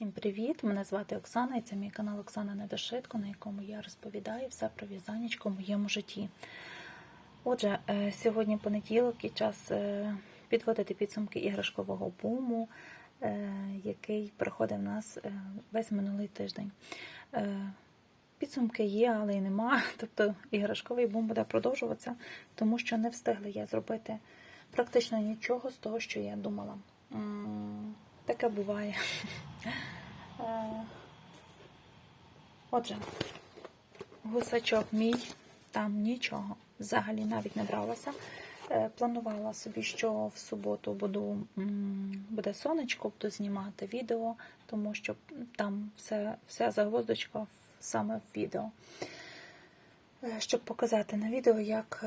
Всім привіт! Мене звати Оксана і це мій канал Оксана Недошитко, на якому я розповідаю все про в'язанечко в моєму житті. Отже, е, сьогодні понеділок і час е, підводити підсумки іграшкового буму, е, який проходив у нас весь минулий тиждень. Підсумки є, але й нема. Тобто іграшковий бум буде продовжуватися, тому що не встигла я зробити практично нічого з того, що я думала. Таке буває. Е, Отже, гусачок мій, там нічого взагалі навіть не бралася. Е, Планувала собі, що в суботу буду, буде сонечко, буду знімати відео, тому що там все, вся загвоздочка саме в відео. Е, Щоб показати на відео, як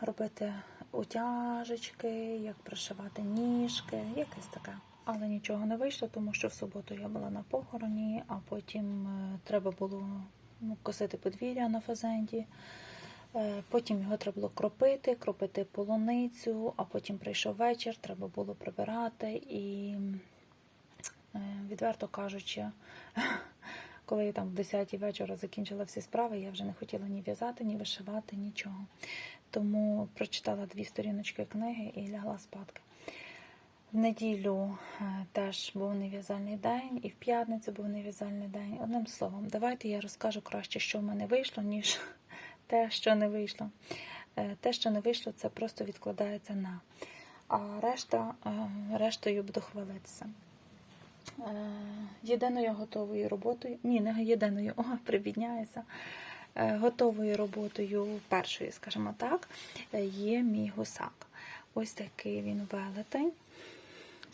робити утяжечки, як пришивати ніжки, якесь таке. Але нічого не вийшло, тому що в суботу я була на похороні, а потім е, треба було ну, косити подвір'я на фазенді. Е, Потім його треба було кропити, кропити полуницю, а потім прийшов вечір, треба було прибирати. І, е, відверто кажучи, коли я там в 10 вечора закінчила всі справи, я вже не хотіла ні в'язати, ні вишивати, нічого. Тому прочитала дві сторіночки книги і лягла спадки. В неділю е, теж був нев'язальний день, і в п'ятницю був нев'язальний день. Одним словом, давайте я розкажу краще, що в мене вийшло, ніж те, що не вийшло. Е, Те, що не вийшло, це просто відкладається на. А решта, е, рештою буду хвалитися. Єдиною готовою роботою, ні, не єдиною, о, прибідняюся. Готовою роботою першої, скажімо так, є мій гусак. Ось такий він велетень.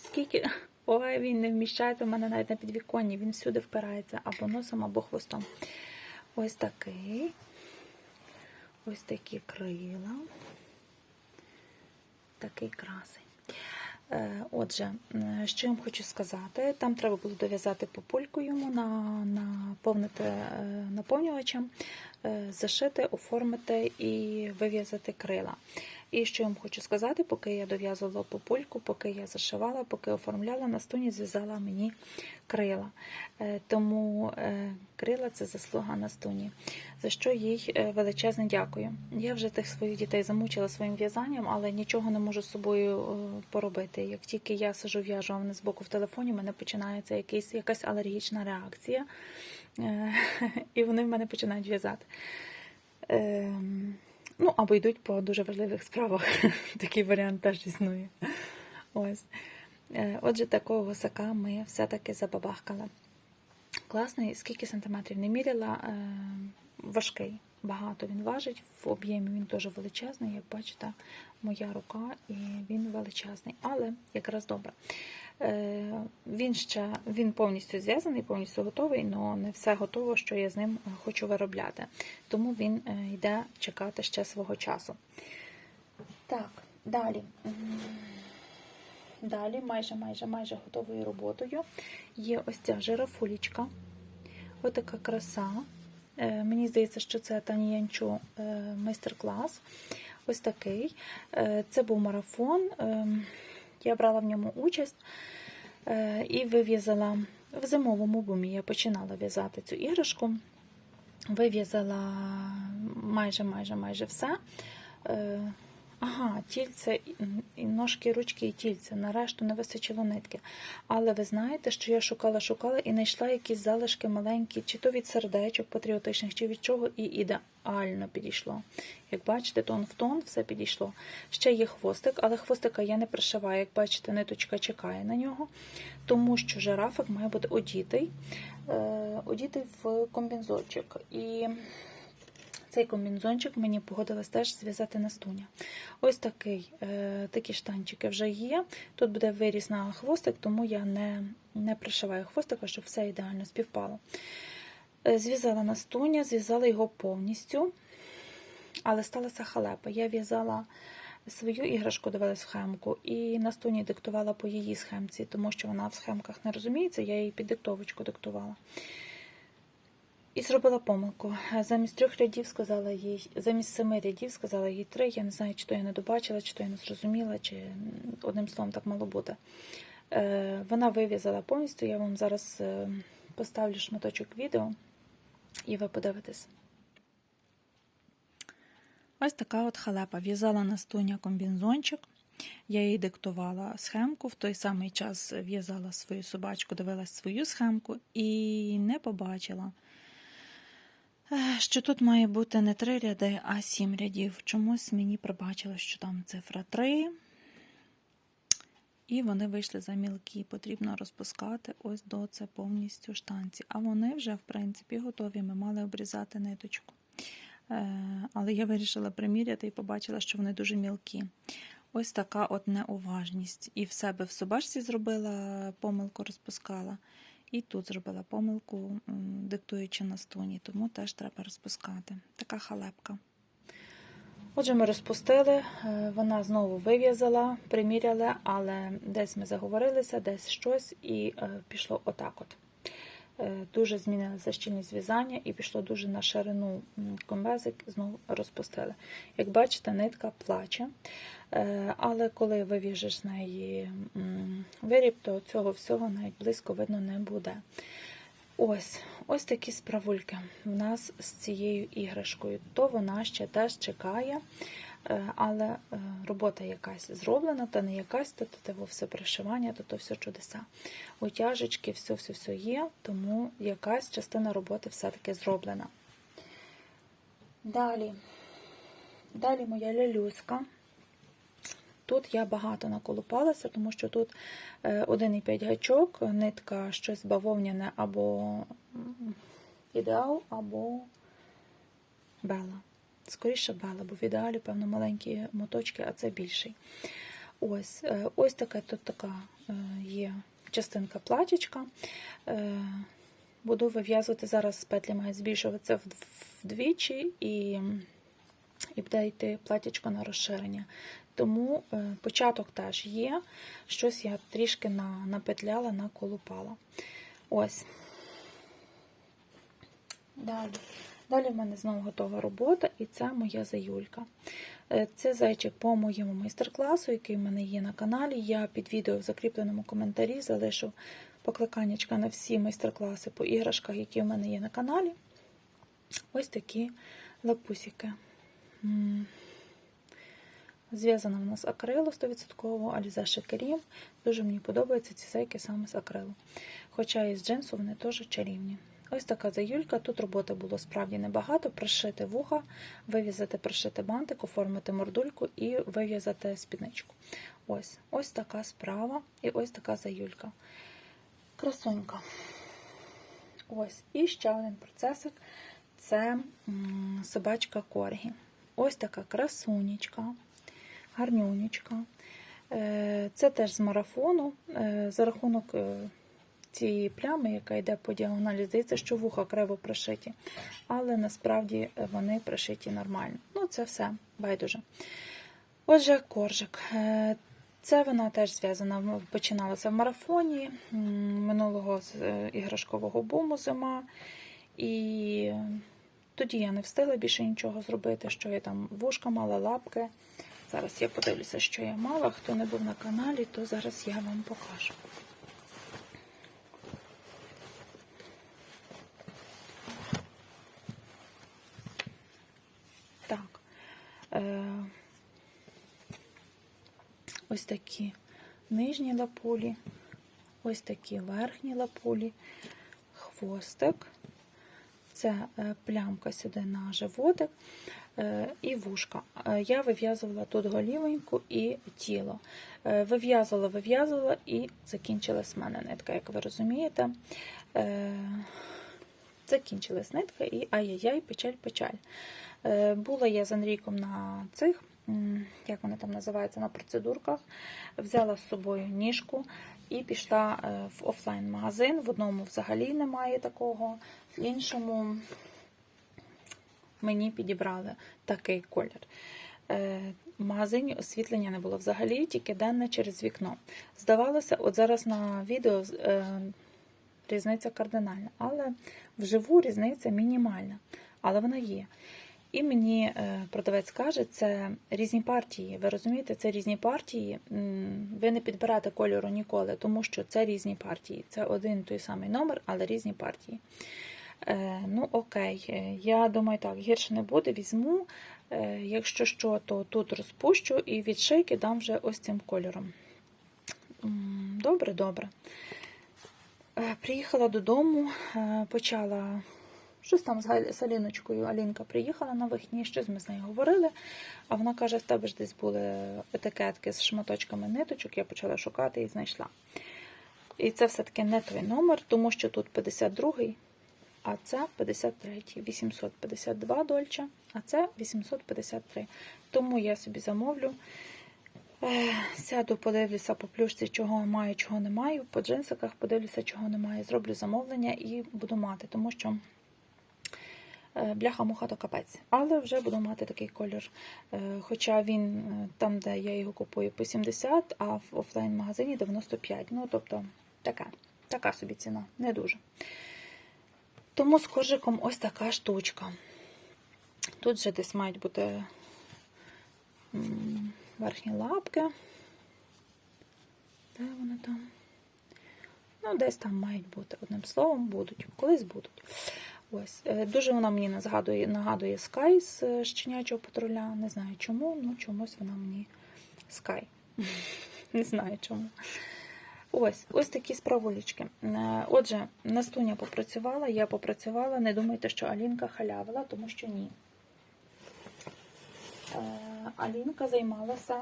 Скільки. Ой, він не вміщається в мене навіть на підвіконні, він всюди впирається або носом, або хвостом. Ось такий. Ось такі крила. Такий красень. Е, Отже, е, що я вам хочу сказати, там треба було дов'язати попульку йому, на, наповнити е, наповнювачем, зашити, оформити і вив'язати крила. І що я вам хочу сказати, поки я дов'язувала попульку, поки я зашивала, поки оформляла, Настуні зв'язала мені крила. Е, Тому е, крила це заслуга Настуні, за що їй е, величезне дякую. Я вже тих своїх дітей замучила своїм в'язанням, але нічого не можу з собою е, поробити. Як тільки я сижу в'яжу, а вони збоку в телефоні, в мене починається якась алергічна реакція, Е, і вони в мене починають в'язати. Ем, Ну, або йдуть по дуже важливих справах. Такий варіант теж існує. Ось. Е, Отже, такого гусака ми все-таки забабахкали. Класний, скільки сантиметрів не міряла, е, важкий. Багато він важить, в об'ємі він теж величезний, як бачите, моя рука, і він величезний, але якраз добре. Е, Він ще він повністю зв'язаний, повністю готовий, але не все готово, що я з ним хочу виробляти. Тому він е, йде чекати ще свого часу. Так, далі. Далі, майже майже майже готовою роботою є ось ця жирафулічка. Ось така краса. Е, Мені здається, що це Тані Янчу е, майстер-клас. Ось такий. Е, Це був марафон. Я брала в ньому участь і вив'язала в зимовому бумі. Я починала в'язати цю іграшку. Вив'язала майже майже майже все. Ага, тільце, ножки, ручки і тільце. Нарешту не вистачило нитки. Але ви знаєте, що я шукала, шукала і знайшла якісь залишки маленькі, чи то від сердечок патріотичних, чи від чого, і ідеально підійшло. Як бачите, тон в тон все підійшло. Ще є хвостик, але хвостика я не пришиваю. Як бачите, ниточка чекає на нього, тому що жирафик має бути одітий, е, одітий в комбінзончик. І цей комбінзончик мені погодилось теж зв'язати на стуня. Ось такий, е, такі штанчики вже є. Тут буде виріс на хвостик, тому я не, не пришиваю хвостика, щоб все ідеально співпало. Е, Зв'язала на стуня, зв'язала його повністю, але сталася халепа. Я в'язала свою іграшку, дивилась схемку, і на стуні диктувала по її схемці, тому що вона в схемках не розуміється, я їй під диктовочку диктувала. І зробила помилку. Замість трьох рядів сказала їй, замість семи рядів сказала їй три. Я не знаю, чи то я не добачила, чи то я не зрозуміла, чи одним словом так мало бути. Е, Вона вив'язала повністю. Я вам зараз е, поставлю шматочок відео, і ви подивитесь. Ось така от халепа. В'язала на стуня комбінзончик. Я їй диктувала схемку. В той самий час в'язала свою собачку, дивилась свою схемку і не побачила, е, що тут має бути не три ряди, а сім рядів. Чомусь мені пробачило, що там цифра 3. І вони вийшли за мілкі. Потрібно розпускати ось до це повністю штанці. А вони вже, в принципі, готові. Ми мали обрізати ниточку. Е, Але я вирішила приміряти і побачила, що вони дуже мілкі. Ось така от неуважність. І в себе в собачці зробила помилку, розпускала. І тут зробила помилку, диктуючи на стуні, тому теж треба розпускати. Така халепка. Отже, ми розпустили, е, вона знову вив'язала, приміряли, але десь ми заговорилися, десь щось, і е, пішло отак от. Е, Дуже змінилася щільність в'язання і пішло дуже на ширину комбезик, знову розпустили. Як бачите, нитка плаче. Е, Але коли вив'яжеш з неї виріб, то цього всього навіть близько видно не буде. Ось ось такі справульки в нас з цією іграшкою. То вона ще теж чекає, але е, робота якась зроблена, та не якась, то то все пришивання, то то все чудеса. Утяжечки, все-все-все є, тому якась частина роботи все-таки зроблена. Далі, далі моя лялюська. Тут я багато наколупалася, тому що тут е, 1,5 гачок, нитка щось бавовняне або ідеал, або бела. Скоріше бела, бо в ідеалі, певно, маленькі моточки, а це більший. Ось е, ось така тут така е, є частинка платічка. Е, Буду вив'язувати зараз петлі мають збільшуватися вдвічі і, і буде йти платічко на розширення. Тому початок теж є. Щось я трішки на, напетляла, наколупала. Ось. Далі. Далі в мене знову готова робота, і це моя заюлька. Е, Це зайчик по моєму майстер-класу, який в мене є на каналі. Я під відео в закріпленому коментарі залишу покликаннячка на всі майстер-класи по іграшках, які в мене є на каналі. Ось такі лапусики. Зв'язана в нас акрилу 100%, Alize Шикарів. Дуже мені подобаються ці зайки саме з акрилу. Хоча і з джинсу вони теж чарівні. Ось така заюлька. Тут роботи було справді небагато. Пришити вуха, вив'язати, пришити бантик, оформити мордульку і вив'язати спідничку. Ось ось така справа і ось така заюлька. Красунька. Ось. І ще один процесик це собачка Коргі. Ось така красунечка, гарнюнечка. Е, Це теж з марафону. Е, За рахунок е, цієї плями, яка йде по діагоналі, здається, що вуха криво пришиті, але насправді вони пришиті нормально. Ну, це все байдуже. Отже, коржик. Е, Це вона теж зв'язана, починалася в марафоні минулого е, іграшкового буму зима. І тоді я не встигла більше нічого зробити, що я там вушка мала, лапки. Зараз я подивлюся, що я мала. Хто не був на каналі, то зараз я вам покажу. Так. Е, ось такі нижні лапулі, ось такі верхні лапулі, хвостик. Це е, плямка сюди на животик е, і вушка. Е, Я вив'язувала тут голівеньку і тіло. Вив'язувала, вив'язувала і закінчилась в мене нитка, як ви розумієте. Закінчилась нитка і ай-яй-яй, печаль-печаль. Е, Була я з Андрійком на цих, як вони там називаються, на процедурках. Взяла з собою ніжку і пішла е, в офлайн-магазин. В одному взагалі немає такого, в іншому мені підібрали такий колір. Е, В магазині освітлення не було взагалі, тільки денне через вікно. Здавалося, от зараз на відео різниця кардинальна, але вживу різниця мінімальна, але вона є. І мені е, продавець каже, це різні партії. Ви розумієте, це різні партії. Ви не підберете кольору ніколи, тому що це різні партії. Це один той самий номер, але різні партії. Е, ну, окей, Е, я думаю, так, гірше не буде, візьму. Якщо що, то тут розпущу і від шийки дам вже ось цим кольором. Добре, добре. Приїхала додому, почала щось там з Аліночкою. Алінка приїхала на вихідні, щось ми з нею говорили. А вона каже: в тебе ж десь були етикетки з шматочками ниточок. Я почала шукати і знайшла. І це все-таки не той номер, тому що тут 52-й, а це 53-й, 852 дольче, а це 853. Тому я собі замовлю. Е, Сяду, подивлюся по плюшці, чого маю, чого не маю. По джинсиках подивлюся, чого немає. Зроблю замовлення і буду мати, тому що бляха-муха то капець. Але вже буду мати такий колір. Е, Хоча він е, там, де я його купую, по 70, а в офлайн-магазині 95. Ну, тобто, така, така собі ціна, не дуже. Тому з коржиком ось така штучка. Тут же десь мають бути верхні лапки. Де вони там? Ну, десь там мають бути. Одним словом, будуть. Колись будуть. Ось. Е, Дуже вона мені нагадує, нагадує Sky з е, щенячого патруля. Не знаю чому, ну чомусь вона мені Sky. Не знаю чому. Ось, ось такі справулечки. Е, Отже, Настуня попрацювала, я попрацювала. Не думайте, що Алінка халявила, тому що ні. Алінка займалася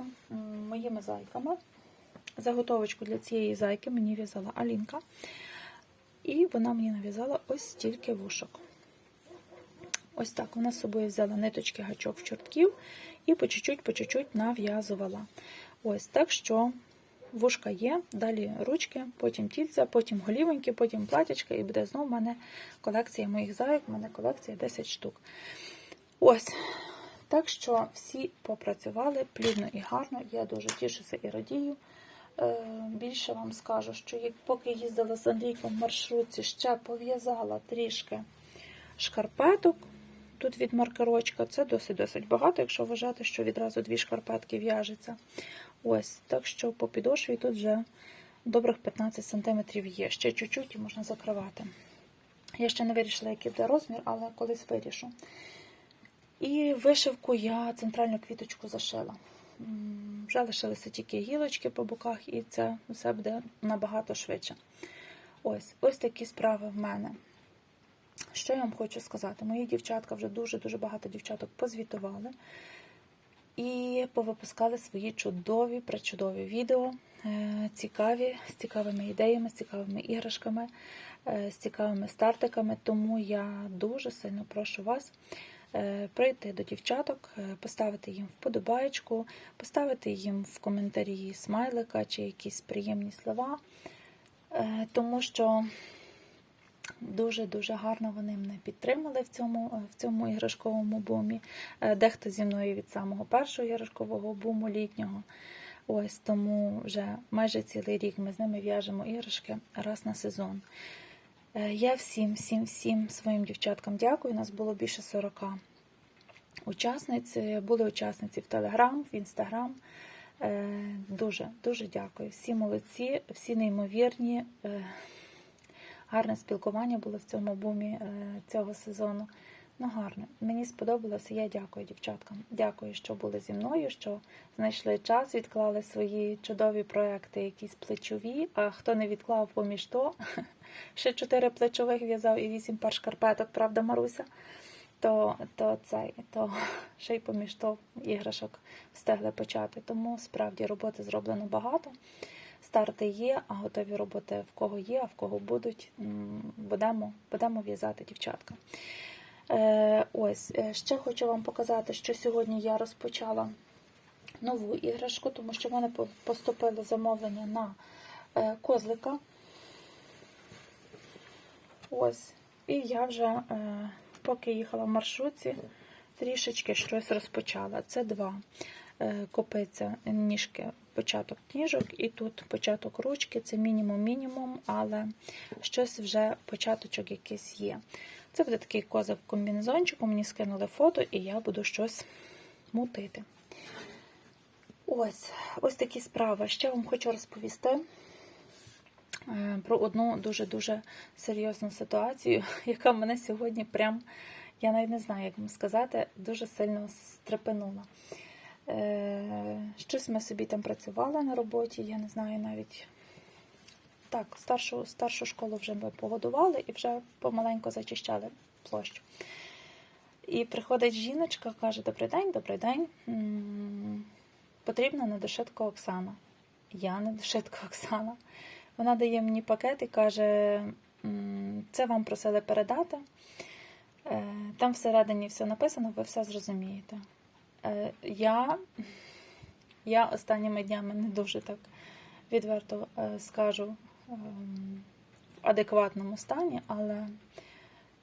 моїми зайками. Заготовочку для цієї зайки мені в'язала Алінка. І вона мені нав'язала ось стільки вушок. Ось так. Вона з собою взяла ниточки гачок чортків і по чуть-чуть, по чуть-чуть нав'язувала. Ось так що вушка є, далі ручки, потім тільця, потім голівоньки, потім платячка, і буде знову в мене колекція моїх зайок, в мене колекція 10 штук. Ось. Так що всі попрацювали плідно і гарно. Я дуже тішуся і радію. Е, Більше вам скажу, що як поки їздила з Андрійком в маршрутці, ще пов'язала трішки шкарпеток. Тут від маркерочка це досить-досить багато, якщо вважати, що відразу дві шкарпетки в'яжеться. Ось, так що по підошві тут вже добрих 15 см є. Ще чуть-чуть і можна закривати. Я ще не вирішила, який буде розмір, але колись вирішу. І вишивку я центральну квіточку зашила. Вже лишилися тільки гілочки по боках, і це все буде набагато швидше. Ось, ось такі справи в мене. Що я вам хочу сказати? Мої дівчатка вже дуже-дуже багато дівчаток позвітували і повипускали свої чудові, пречудові відео, е, цікаві, з цікавими ідеями, з цікавими іграшками, е, з цікавими стартиками. Тому я дуже сильно прошу вас прийти до дівчаток, е, поставити їм вподобаєчку, поставити їм в коментарі смайлика чи якісь приємні слова, Е, тому що дуже-дуже гарно вони мене підтримали в цьому, в цьому іграшковому бумі. Е, Дехто зі мною від самого першого іграшкового буму літнього. Ось тому вже майже цілий рік ми з ними в'яжемо іграшки раз на сезон. Е, Я всім, всім, всім своїм дівчаткам дякую. Нас було більше 40 учасниць. Е, Були учасниці в Телеграм, в Інстаграм. Е, Дуже, дуже дякую. Всі молодці, всі неймовірні. Гарне спілкування було в цьому бумі цього сезону. Ну, гарно. Мені сподобалося. Я дякую дівчаткам. Дякую, що були зі мною, що знайшли час, відклали свої чудові проекти, якісь плечові. А хто не відклав поміж то, ще чотири плечових в'язав і вісім пар шкарпеток, правда, Маруся? То, то цей, то ще й поміж то іграшок встигли почати. Тому справді роботи зроблено багато. Старти є, а готові роботи в кого є, а в кого будуть. Будемо, будемо в'язати дівчатка. Е, ось, е, ще хочу вам показати, що сьогодні я розпочала нову іграшку, тому що в мене по- поступило замовлення на е, козлика. Ось. І я вже, поки їхала в маршрутці, трішечки щось розпочала. Це два копиця ніжки початок книжок, і тут початок ручки, це мінімум-мінімум, але щось вже початочок якийсь є. Це буде такий козак комбінезончику, мені скинули фото, і я буду щось мутити. Ось, ось такі справи. Ще вам хочу розповісти е, про одну дуже-дуже серйозну ситуацію, яка мене сьогодні прям, я навіть не знаю, як вам сказати, дуже сильно стрепенула. Е, Щось ми собі там працювали на роботі, я не знаю навіть. Так, старшу, старшу школу вже ми погодували і вже помаленьку зачищали площу. І приходить жіночка, каже: Добрий день, добрий день. Потрібна недошитка Оксана. Я недошитка Оксана. Вона дає мені пакет і каже: це вам просили передати. Е, Там всередині все написано, ви все зрозумієте. Е, Я, я останніми днями не дуже так відверто е, скажу в адекватному стані, але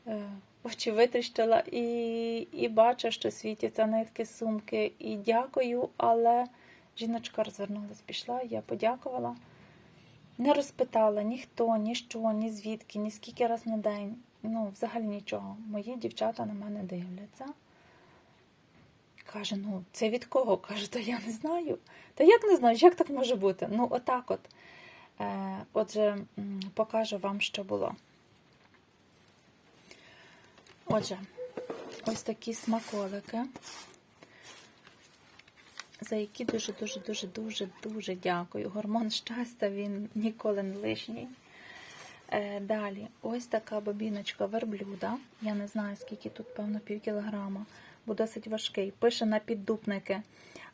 е, очі витріщила і, і бачу, що світяться нитки сумки. І дякую, але жіночка розвернулась, пішла, я подякувала. Не розпитала ніхто, ні що, ні звідки, ні скільки раз на день. Ну, взагалі нічого. Мої дівчата на мене дивляться. Каже, ну це від кого? Каже, то я не знаю. Та як не знаю, як так може бути? Ну, отак от. Е, отже, покажу вам, що було. Отже, ось такі смаколики, за які дуже-дуже дуже дуже дуже дякую. Гормон щастя він ніколи не лишній. Е, Далі, ось така бобіночка верблюда. Я не знаю, скільки тут, певно, пів кілограма, бо досить важкий. Пише на піддупники.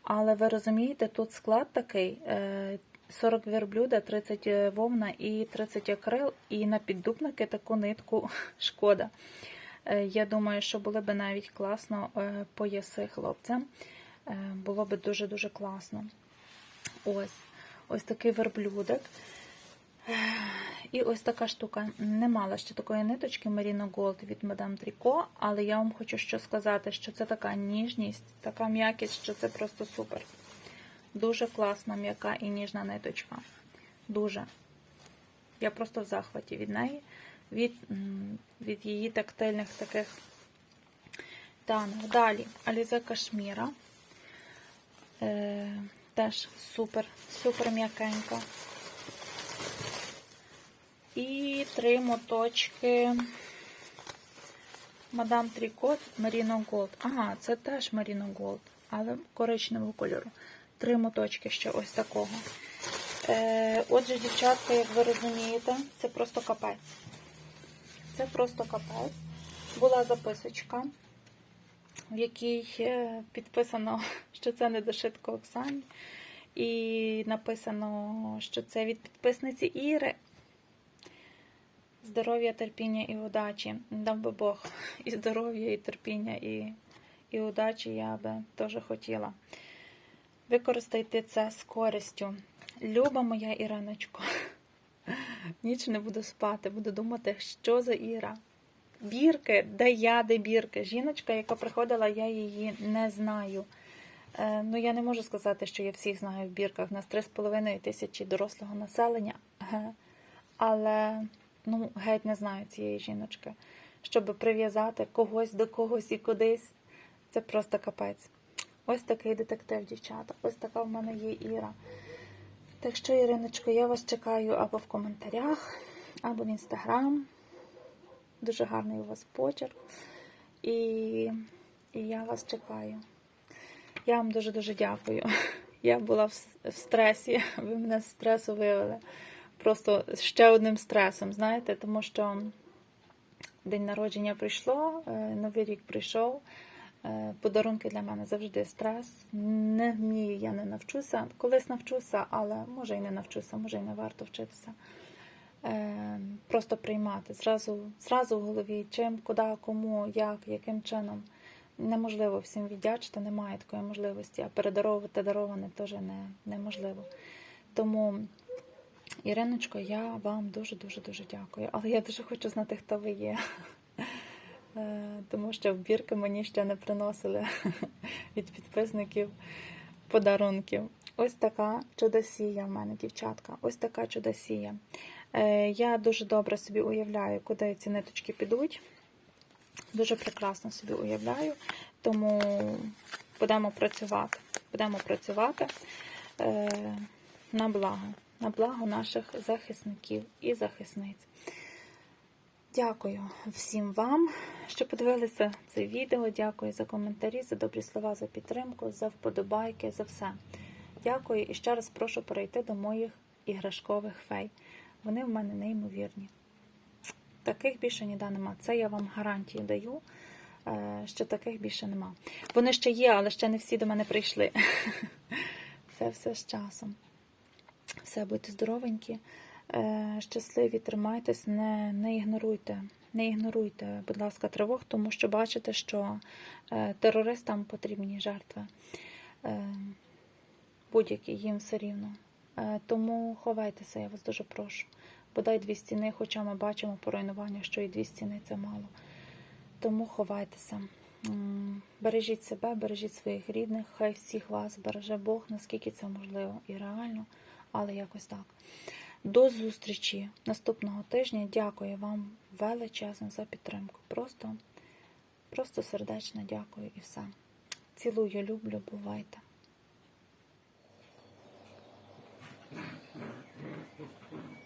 Але ви розумієте, тут склад такий: е, 40 верблюда, 30 вовна і 30 акрил, і на піддупники таку нитку шкода. Е, Я думаю, що було б навіть класно е, пояси хлопцям. Е, Було б дуже-дуже класно. Ось, ось такий верблюдик. Е, І ось така штука. Не мала ще такої ниточки Merino Gold від Madame Tricot, але я вам хочу що сказати, що це така ніжність, така м'якість, що це просто супер. Дуже класна, м'яка і ніжна ниточка. Дуже. Я просто в захваті від неї, від, від її тактильних таких танок. Далі Алізе Кашміра. Е, теж супер, супер м'якенька. І три моточки Мадам Трікот Merino Gold. Ага, це теж Merino Gold, але коричневого кольору. Три моточки ще ось такого. Е, отже, дівчатка, як ви розумієте, це просто капець. Це просто капець. Була записочка, в якій е, підписано, що це не дошитко Оксані. І написано, що це від підписниці Іри. Здоров'я, терпіння і удачі. Дав би Бог і здоров'я, і терпіння, і, і удачі я би теж хотіла. Використайте це з користю. Люба моя Іриночко. Ніч не буду спати, буду думати, що за Іра. Бірки, де я, де бірки. Жіночка, яка приходила, я її не знаю. Е, ну, я не можу сказати, що я всіх знаю в бірках. У нас 3,5 тисячі дорослого населення. Але ну, геть не знаю цієї жіночки. Щоб прив'язати когось до когось і кудись. Це просто капець. Ось такий детектив, дівчата. Ось така в мене є Іра. Так що, Іриночко, я вас чекаю або в коментарях, або в інстаграм. Дуже гарний у вас почерк. І, і я вас чекаю. Я вам дуже-дуже дякую. Я була в, в стресі, ви мене з стресу вивели. Просто ще одним стресом, знаєте, тому що день народження прийшло, е, Новий рік прийшов. Е, Подарунки для мене завжди стрес. Не вмію, я не навчуся. Колись навчуся, але може і не навчуся, може і не варто вчитися. Е, Просто приймати. Зразу, зразу в голові, чим, куди, кому, як, яким чином. Неможливо всім віддячити, немає такої можливості, а передаровувати дароване теж не, неможливо. Тому, Іриночко, я вам дуже-дуже дуже дякую. Але я дуже хочу знати, хто ви є. Е, Тому що в бірки мені ще не приносили від підписників подарунків. ось така чудосія в мене, дівчатка. Ось така чудосія. Е, я дуже добре собі уявляю, куди ці ниточки підуть. Дуже прекрасно собі уявляю, тому будемо працювати. Будемо працювати е, на благо, на благо наших захисників і захисниць. Дякую всім вам, що подивилися це відео. Дякую за коментарі, за добрі слова, за підтримку, за вподобайки, за все. Дякую і ще раз прошу перейти до моїх іграшкових фей. Вони в мене неймовірні. Таких більше ніде нема. Це я вам гарантію даю, е, що таких більше нема. Вони ще є, але ще не всі до мене прийшли. Це все з часом. Все, будьте здоровенькі, щасливі, тримайтесь, не, не ігноруйте. Не ігноруйте, будь ласка, тривог, тому що бачите, що е, терористам потрібні жертви. Е, Будь-які їм все рівно. Е, Тому ховайтеся, я вас дуже прошу. Бодай дві стіни, хоча ми бачимо по руйнуванню, що і дві стіни це мало. Тому ховайтеся. Бережіть себе, бережіть своїх рідних, хай всіх вас береже Бог, наскільки це можливо і реально, але якось так. До зустрічі наступного тижня. Дякую вам величезно за підтримку. Просто, просто сердечно дякую і все. Цілую, люблю, бувайте. Thank you.